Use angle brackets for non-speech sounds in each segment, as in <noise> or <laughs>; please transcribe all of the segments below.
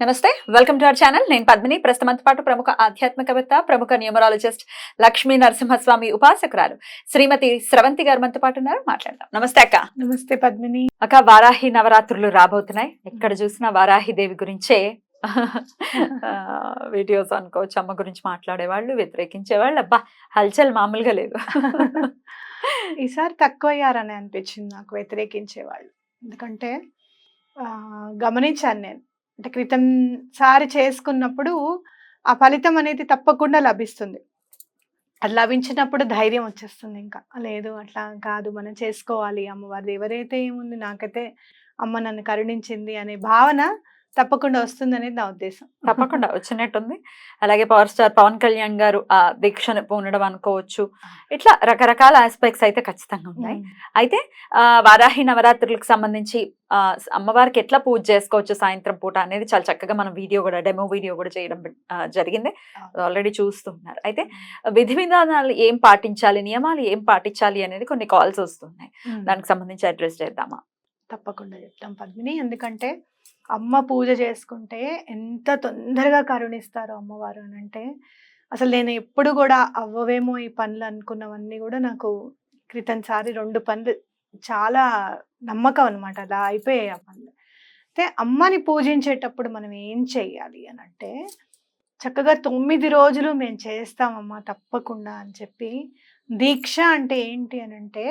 నమస్తే welcome to our channel. నేను పద్మిని. ప్రస్తుతంతో పాటు ప్రముఖ ఆధ్యాత్మికవేత్త ప్రముఖ న్యూమరాలజిస్ట్ లక్ష్మీ నరసింహస్వామి ఉపాసకురాలు శ్రీమతి స్రవంతి గారు మనతో పాటు ఉన్నారు. మాట్లాడదాం. నమస్తే అక్క. నమస్తే పద్మిని. అక్క వారాహి నవరాత్రులు రాబోతున్నాయి. ఎక్కడ చూసినా వారాహి దేవి గురించే <laughs> వీడియోస్ అనుకోవచ్చు అమ్మ గురించి మాట్లాడేవాళ్ళు వ్యతిరేకించేవాళ్ళు. అబ్బా హల్చల్ మామూలుగా లేదు. <laughs> ఈసారి తక్కువ అయ్యారని అనిపించింది నాకు వ్యతిరేకించే వాళ్ళు ఎందుకంటే గమనించాను నేను. అంటే క్రితం సారి చేసుకున్నప్పుడు ఆ ఫలితం అనేది తప్పకుండా లభిస్తుంది. అది లభించినప్పుడు ధైర్యం వచ్చేస్తుంది ఇంకా. లేదు అట్లా కాదు మనం చేసుకోవాలి అమ్మవారిది. ఎవరైతే ఏముంది నాకైతే అమ్మ నన్ను కరుణించింది అనే భావన తప్పకుండా వస్తుంది అనేది నా ఉద్దేశం. తప్పకుండా వచ్చినట్టుంది. అలాగే పవర్ స్టార్ పవన్ కళ్యాణ్ గారు ఆ దీక్షను పూనడం అనుకోవచ్చు. ఇట్లా రకరకాల ఆస్పెక్ట్స్ అయితే ఖచ్చితంగా ఉన్నాయి. అయితే ఆ, వారాహి నవరాత్రులకు సంబంధించి ఆ, అమ్మవారికి ఎట్లా పూజ చేసుకోవచ్చు సాయంత్రం పూట అనేది చాలా చక్కగా మనం వీడియో కూడా డెమో వీడియో కూడా చేయడం జరిగింది. ఆల్రెడీ చూస్తున్నారు. అయితే విధి విధానాలు ఏం పాటించాలి నియమాలు ఏం పాటించాలి అనేది కొన్ని కాల్స్ వస్తున్నాయి. దానికి సంబంధించి అడ్రస్ చేద్దామా? తప్పకుండా చెప్తాం పద్మిని. ఎందుకంటే అమ్మ పూజ చేసుకుంటే ఎంత తొందరగా కరుణిస్తారో అమ్మవారు అని అంటే అసలు నేను ఎప్పుడు కూడా అవ్వవేమో ఈ పనులు అనుకున్నవన్నీ కూడా నాకు క్రితం సారి రెండు పనులు చాలా నమ్మకం అనమాట అలా అయిపోయాయి ఆ పనులు. అయితే అమ్మని పూజించేటప్పుడు మనం ఏం చెయ్యాలి అని అంటే చక్కగా తొమ్మిది రోజులు మేము చేస్తామమ్మా తప్పకుండా అని చెప్పి దీక్ష అంటే ఏంటి అని అంటే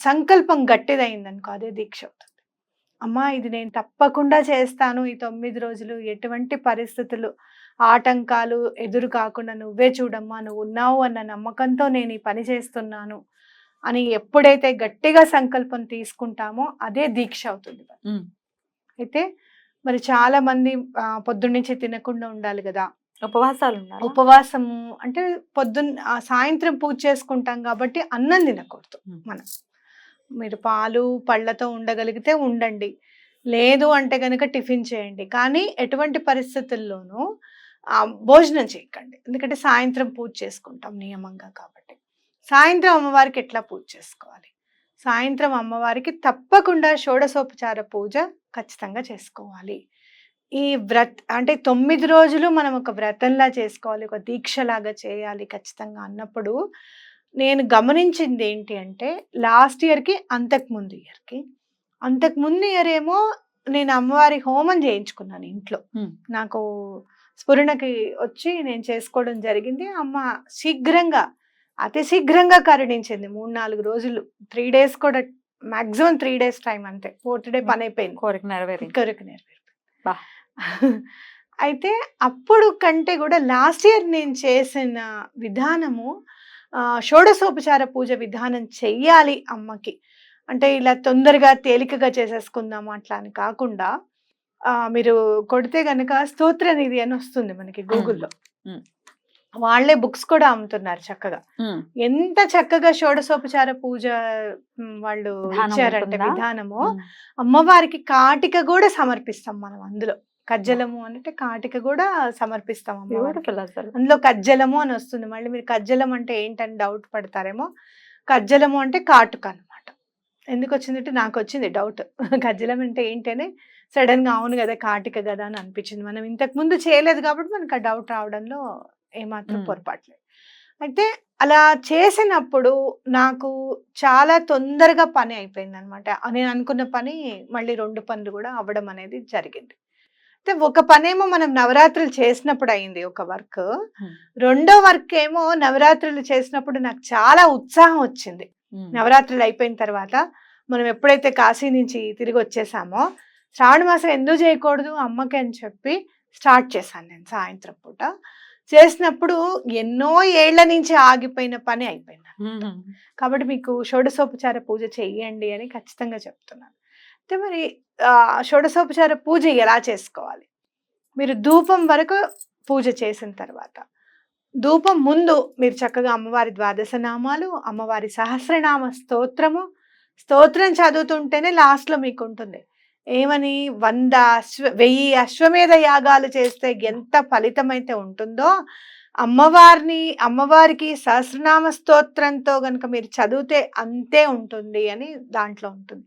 సంకల్పం గట్టిదైంది అనుకో అదే దీక్ష అవుతుంది. అమ్మా ఇది నేను తప్పకుండా చేస్తాను ఈ తొమ్మిది రోజులు. ఎటువంటి పరిస్థితులు ఆటంకాలు ఎదురు కాకుండా నువ్వే చూడమ్మా నువ్వు ఉన్నావు అన్న నమ్మకంతో నేను ఈ పని చేస్తున్నాను అని ఎప్పుడైతే గట్టిగా సంకల్పం తీసుకుంటామో అదే దీక్ష అవుతుంది. అయితే మరి చాలా మంది పొద్దున్నుంచి తినకుండా ఉండాలి కదా. ఉపవాసాలు ఉపవాసము అంటే పొద్దున్న సాయంత్రం పూజ చేసుకుంటాం కాబట్టి అన్నం తినకూడదు. మనం. మీరు పాలు పళ్ళతో ఉండగలిగితే ఉండండి. లేదు అంటే కనుక టిఫిన్ చేయండి. కానీ ఎటువంటి పరిస్థితుల్లోనూ భోజనం చేయకండి. ఎందుకంటే సాయంత్రం పూజ చేసుకుంటాం నియమంగా కాబట్టి. సాయంత్రం అమ్మవారికి ఎట్లా పూజ చేసుకోవాలి? సాయంత్రం అమ్మవారికి తప్పకుండా షోడశోపచార పూజ ఖచ్చితంగా చేసుకోవాలి. ఈ వ్రత అంటే తొమ్మిది రోజులు మనం ఒక వ్రతంలా చేసుకోవాలి. ఒక దీక్షలాగా చేయాలి ఖచ్చితంగా అన్నప్పుడు నేను గమనించింది ఏంటి అంటే లాస్ట్ ఇయర్కి అంతకు ముందు ఇయర్కి. అంతకు ముందు ఇయర్ ఏమో నేను అమ్మవారి హోమం చేయించుకున్నాను ఇంట్లో. నాకు స్ఫురణకి వచ్చి నేను చేసుకోవడం జరిగింది. అమ్మ శీఘ్రంగా అతి శీఘ్రంగా కరుణించింది. మూడు నాలుగు రోజులు. త్రీ డేస్ కూడా మాక్సిమం త్రీ డేస్ టైం అంతే. ఫోర్త్ డే పని అయిపోయింది. కోరిక నెరవేరింది. కొరకు నెరవేరు బా. అయితే అప్పుడు కంటే కూడా లాస్ట్ ఇయర్ నేను చేసిన విధానము షోడశోపచార పూజ విధానం చెయ్యాలి అమ్మకి అంటే ఇలా తొందరగా తేలికగా చేసేసుకుందాం అట్లా అని కాకుండా ఆ, మీరు కొడితే గనక స్తోత్ర నిధి అని వస్తుంది మనకి గూగుల్లో. వాళ్ళే బుక్స్ కూడా అమ్ముతున్నారు చక్కగా. ఎంత చక్కగా షోడశోపచార పూజ వాళ్ళు ఇచ్చారంటే? విధానము. అమ్మవారికి కాటిక కూడా సమర్పిస్తాం మనం అందులో కజ్జలము అంటే కాటిక కూడా సమర్పిస్తాం అమ్మవారికి అందులో కజ్జలము అని వస్తుంది. మళ్ళీ మీరు కజ్జలం అంటే ఏంటని డౌట్ పడతారేమో. కజ్జలము అంటే కాటుక అన్నమాట. ఎందుకు వచ్చిందంటే నాకు వచ్చింది డౌట్ <laughs> కజ్జలం అంటే ఏంటని సడన్గా అవును కదా కాటిక కదా అని అనిపించింది. మనం ఇంతకు ముందు చేయలేదు కాబట్టి మనకు ఆ డౌట్ రావడంలో ఏమాత్రం. పొరపాట్లేదు అయితే అలా చేసినప్పుడు నాకు చాలా తొందరగా పని అయిపోయింది అనమాట నేను అనుకున్న పని మళ్ళీ రెండు పనులు కూడా అవ్వడం అనేది జరిగింది. అయితే ఒక పనేమో మనం నవరాత్రులు చేసినప్పుడు అయింది ఒక వర్క్. రెండో వర్క్ ఏమో నవరాత్రులు చేసినప్పుడు నాకు చాలా ఉత్సాహం వచ్చింది. నవరాత్రులు అయిపోయిన తర్వాత మనం ఎప్పుడైతే కాశీ నుంచి తిరిగి వచ్చేసామో శ్రావణ మాసం ఎందుకు చేయకూడదు అమ్మకి అని చెప్పి స్టార్ట్ చేశాను నేను సాయంత్రం పూట చేసినప్పుడు ఎన్నో ఏళ్ళ నుంచి ఆగిపోయిన పని అయిపోయింది. కాబట్టి మీకు షోడశోపచార పూజ చెయ్యండి అని ఖచ్చితంగా చెప్తున్నాను అయితే మరి షోడశోపచార పూజ ఎలా చేసుకోవాలి? మీరు ధూపం వరకు పూజ చేసిన తర్వాత. ధూపం ముందు మీరు చక్కగా అమ్మవారి ద్వాదశ నామాలు అమ్మవారి సహస్రనామ స్తోత్రము స్తోత్రం చదువుతుంటేనే లాస్ట్లో మీకు ఉంటుంది ఏమని? వంద అశ్వ వెయ్యి అశ్వమేధ యాగాలు చేస్తే ఎంత ఫలితం అయితే ఉంటుందో అమ్మవారిని అమ్మవారికి సహస్రనామ స్తోత్రంతో కనుక మీరు చదివితే అంతే ఉంటుంది అని దాంట్లో ఉంటుంది.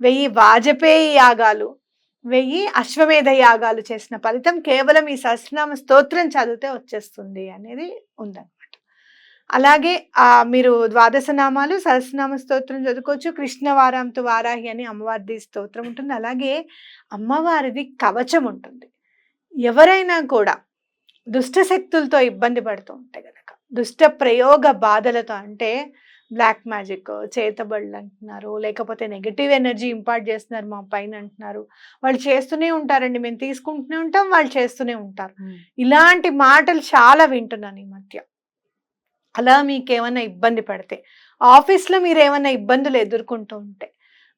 వెయ్యి వాజపేయి యాగాలు వెయ్యి అశ్వమేధ యాగాలు చేసిన ఫలితం కేవలం ఈ సహస్రనామ స్తోత్రం చదివితే వచ్చేస్తుంది అనేది ఉందన్నమాట. అలాగే మీరు ద్వాదశ నామాలు సహస్రనామ స్తోత్రం చదువుకోవచ్చు. కృష్ణ వారాంతు వారాహి అని అమ్మవారిది స్తోత్రం ఉంటుంది. అలాగే అమ్మవారిది కవచం ఉంటుంది. ఎవరైనా కూడా దుష్ట శక్తులతో ఇబ్బంది పడుతూ ఉంటాయి కనుక దుష్ట ప్రయోగ బాధలతో అంటే బ్లాక్ మ్యాజిక్ చేతబడులు అంటున్నారు లేకపోతే నెగటివ్ ఎనర్జీ ఇంపార్ట్ చేస్తున్నారు మా పైన అంటున్నారు. వాళ్ళు చేస్తూనే ఉంటారండి మేము తీసుకుంటూనే ఉంటాం వాళ్ళు చేస్తూనే ఉంటారు. ఇలాంటి మాటలు చాలా వింటున్నాను ఈ మధ్య. అలా మీకు ఏమైనా ఇబ్బంది పడితే ఆఫీస్లో మీరు ఏమైనా ఇబ్బందులు ఎదుర్కొంటూ ఉంటే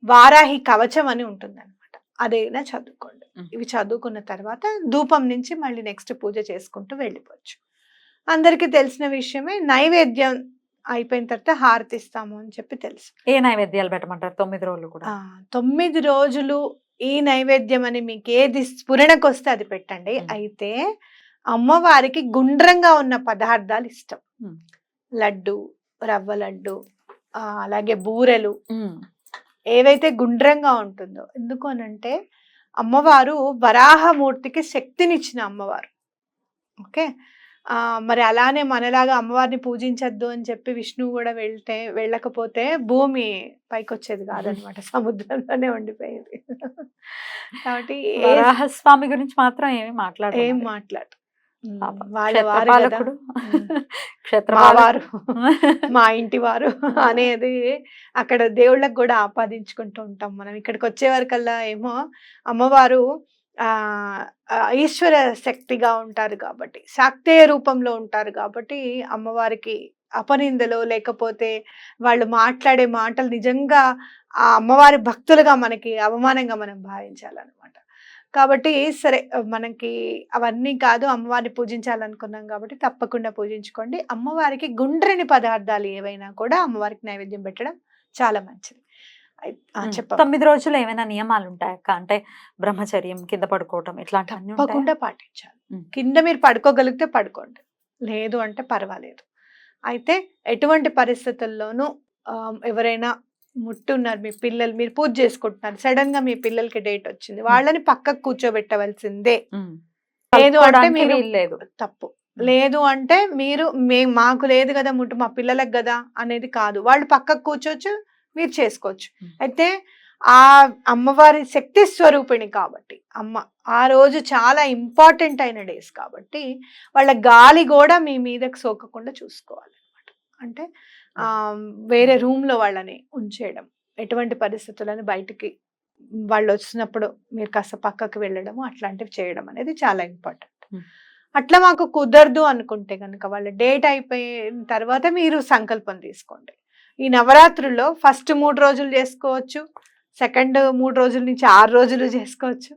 వారాహి కవచం అని ఉంటుంది అనమాట అదైనా చదువుకోండి. ఇవి చదువుకున్న తర్వాత ధూపం నుంచి మళ్ళీ నెక్స్ట్ పూజ చేసుకుంటూ వెళ్ళిపోవచ్చు. అందరికీ తెలిసిన విషయమే నైవేద్యం అయిపోయిన తర్వాత హారతి ఇస్తాము అని చెప్పి తెలుసు. ఏ నైవేద్యాలు పెట్టమంటారు? తొమ్మిది రోజులు కూడా. ఆ, తొమ్మిది రోజులు ఈ నైవేద్యం అని మీకు ఏది స్ఫురణకు వస్తే అది పెట్టండి. మ్మ్. అయితే అమ్మవారికి గుండ్రంగా ఉన్న పదార్థాలు ఇష్టం. మ్మ్. లడ్డు రవ్వ లడ్డు ఆ, అలాగే బూరెలు. ఉమ్, ఏవైతే గుండ్రంగా ఉంటుందో. ఎందుకు అనంటే అమ్మవారు వరాహమూర్తికి శక్తినిచ్చిన అమ్మవారు. ఓకే? మరి అలానే మనలాగా అమ్మవారిని పూజించద్దు అని చెప్పి విష్ణువు కూడా వెళ్తే వెళ్ళకపోతే భూమి పైకి వచ్చేది కాదనమాట. <laughs> సముద్రంలోనే ఉండిపోయేది. కాబట్టి వరాహస్వామి గురించి మాత్రం ఏమి మాట్లాడు ఏం మాట్లాడు. వాళ్ళ వారు <laughs> మావారు. <laughs> మా ఇంటి వారు అనేది అక్కడ దేవుళ్ళకి కూడా ఆపాదించుకుంటూ ఉంటాం మనం. ఇక్కడికి వచ్చే వరకల్లా ఏమో అమ్మవారు ఈశ్వర శక్తిగా ఉంటారు కాబట్టి శాక్తేయ రూపంలో ఉంటారు కాబట్టి అమ్మవారికి అపనిందలో లేకపోతే వాళ్ళు మాట్లాడే మాటలు నిజంగా ఆ అమ్మవారి భక్తులుగా మనకి అవమానంగా మనం భావించాలన్నమాట. కాబట్టి సరే మనకి అవన్నీ కాదు అమ్మవారిని పూజించాలనుకున్నాం కాబట్టి తప్పకుండా పూజించుకోండి. అమ్మవారికి గుండ్రని పదార్థాలు ఏవైనా కూడా అమ్మవారికి నైవేద్యం పెట్టడం చాలా మంచిది. తొమ్మిది రోజులు ఏమైనా నియమాలు ఉంటాయక్క అంటే బ్రహ్మచర్యం కింద పడుకోవటం ఉంటాయా? తప్పకుండా పాటించాలి. కింద మీరు పడుకోగలిగితే పడుకోండి. లేదు అంటే పర్వాలేదు. అయితే ఎటువంటి పరిస్థితుల్లోనూ ఎవరైనా ముట్టున్నారు మీ పిల్లలు మీరు పూజ చేసుకుంటున్నారు సడన్గా మీ పిల్లలకి డేట్ వచ్చింది వాళ్ళని పక్కకు కూర్చోబెట్టవలసిందే. లేదు అంటే మీరు వీల్లేదు తప్పు. లేదు అంటే మీరు మే మాకు లేదు కదా ముట్టు మా పిల్లలకు కదా అనేది కాదు. వాళ్ళు పక్కకు కూర్చోవచ్చు మీరు చేసుకోవచ్చు. అయితే ఆ అమ్మవారి శక్తి స్వరూపిణి కాబట్టి అమ్మ ఆ రోజు చాలా ఇంపార్టెంట్ అయిన డేస్ కాబట్టి వాళ్ళ గాలి కూడా మీ మీదకి సోకకుండా చూసుకోవాలి అనమాట అంటే ఆ వేరే room లో వాళ్ళని ఉంచేయడం ఎటువంటి పరిస్థితులను బయటికి వాళ్ళు వచ్చినప్పుడు మీరు కాస్త పక్కకు వెళ్ళడము అట్లాంటివి చేయడం అనేది చాలా ఇంపార్టెంట్. అట్లా మాకు కుదరదు అనుకుంటే కనుక వాళ్ళ డేట్ అయిపోయిన తర్వాత మీరు సంకల్పం తీసుకోండి. ఈ నవరాత్రుల్లో ఫస్ట్ మూడు రోజులు చేసుకోవచ్చు సెకండ్ మూడు రోజుల నుంచి ఆరు రోజులు చేసుకోవచ్చు.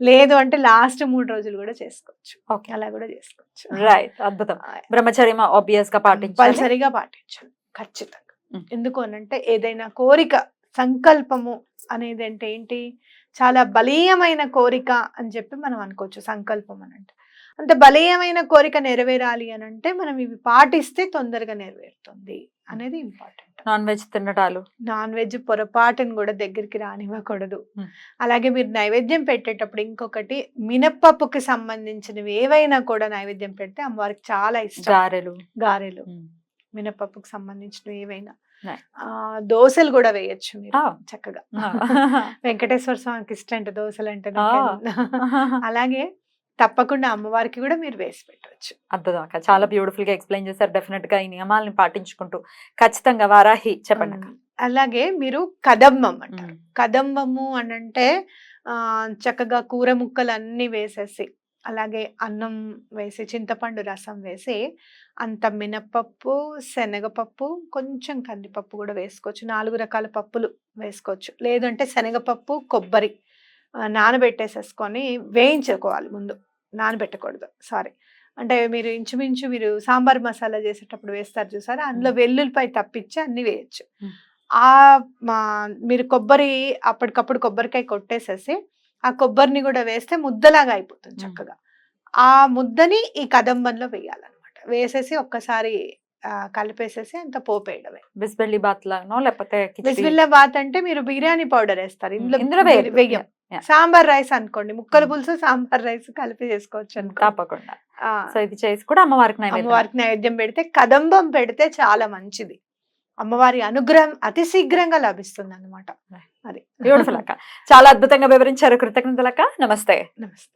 లేదు అంటే లాస్ట్ మూడు రోజులు కూడా చేసుకోవచ్చు. ఓకే. అలా కూడా చేసుకోవచ్చు. రైట్. అద్భుతం. బ్రహ్మచర్యం ఆబ్వియస్గా పాటించాలి? కంపల్సరీగా పాటించాలి. ఖచ్చితంగా. ఎందుకు అనంటే ఏదైనా కోరిక సంకల్పము అనేది అంటే ఏంటి? చాలా బలీయమైన కోరిక అని చెప్పి మనం అనుకోవచ్చు సంకల్పం అని అంటే. అంత బలీయమైన కోరిక నెరవేరాలి అని అంటే మనం ఇవి పాటిస్తే తొందరగా నెరవేరుతుంది అనేది ఇంపార్టెంట్ నాన్ వెజ్ తినటాలు నాన్ వెజ్ పొరపాటును కూడా దగ్గరికి రానివ్వకూడదు. అలాగే మీరు నైవేద్యం పెట్టేటప్పుడు ఇంకొకటి మినప్పప్పుకి సంబంధించినవి ఏవైనా కూడా నైవేద్యం పెడితే అమ్మవారికి చాలా ఇష్టం గారెలు గారెలు. మినపప్పుకు సంబంధించినవి ఏవైనా దోశలు కూడా వేయచ్చు మీరు. చక్కగా. <laughs> వెంకటేశ్వర స్వామికి ఇష్టం అంటే దోశలు అంటే. అలాగే తప్పకుండా అమ్మవారికి కూడా మీరు వేసి పెట్టవచ్చు. అద్భుతం అక్క చాలా బ్యూటిఫుల్గా ఎక్స్ప్లెయిన్ చేశారు. డెఫినెట్గా ఈ నియమాలను పాటించుకుంటూ ఖచ్చితంగా వారాహి చెప్పండి. అలాగే మీరు కదంబం అంటారు. కదంబము అని అంటే ఆ, చక్కగా కూర ముక్కలు అన్ని వేసేసి అలాగే అన్నం వేసి చింతపండు రసం వేసి అంత మినపప్పు శనగపప్పు కొంచెం కందిపప్పు కూడా వేసుకోవచ్చు. నాలుగు రకాల పప్పులు వేసుకోవచ్చు. లేదంటే శనగపప్పు కొబ్బరి నానబెట్టేసేసుకొని వేయించుకోవాలి ముందు. నానబెట్టకూడదు సారీ అంటే మీరు ఇంచుమించు మీరు సాంబార్ మసాలా చేసేటప్పుడు వేస్తారు చూసారా అందులో వెల్లుల్లిపై తప్పించి అన్ని వేయచ్చు. ఆ మీరు కొబ్బరి అప్పటికప్పుడు కొబ్బరికాయ కొట్టేసేసి ఆ కొబ్బరిని కూడా వేస్తే ముద్దలాగా అయిపోతుంది. చక్కగా ఆ ముద్దని ఈ కదంబంలో వేయాలన్నమాట వేసేసి ఒక్కసారి కలిపేసేసి అంత పోపేయడమే బిస్బెల్లి బాత్ లాగానో లేకపోతే కిచిడి? బిస్మిల్లా బాత్ అంటే మీరు బిర్యానీ పౌడర్ వేస్తారు ఇందులో. వెయ్యం. సాంబార్ రైస్ అనుకోండి ముక్కల మ్మ్. పులుసు సాంబార్ రైస్ కలిపి చేసుకోవచ్చు అనుకో. తప్పకుండా. సో ఇది చేసి కూడా అమ్మవారికి అమ్మవారికి నైవేద్యం పెడితే కదంబం పెడితే చాలా మంచిది. అమ్మవారి అనుగ్రహం అతి శీఘ్రంగా లభిస్తుంది అనమాట అది. బ్యూటిఫుల్ అక్క. చాలా అద్భుతంగా వివరించారు. కృతజ్ఞతలక్క నమస్తే. నమస్తే.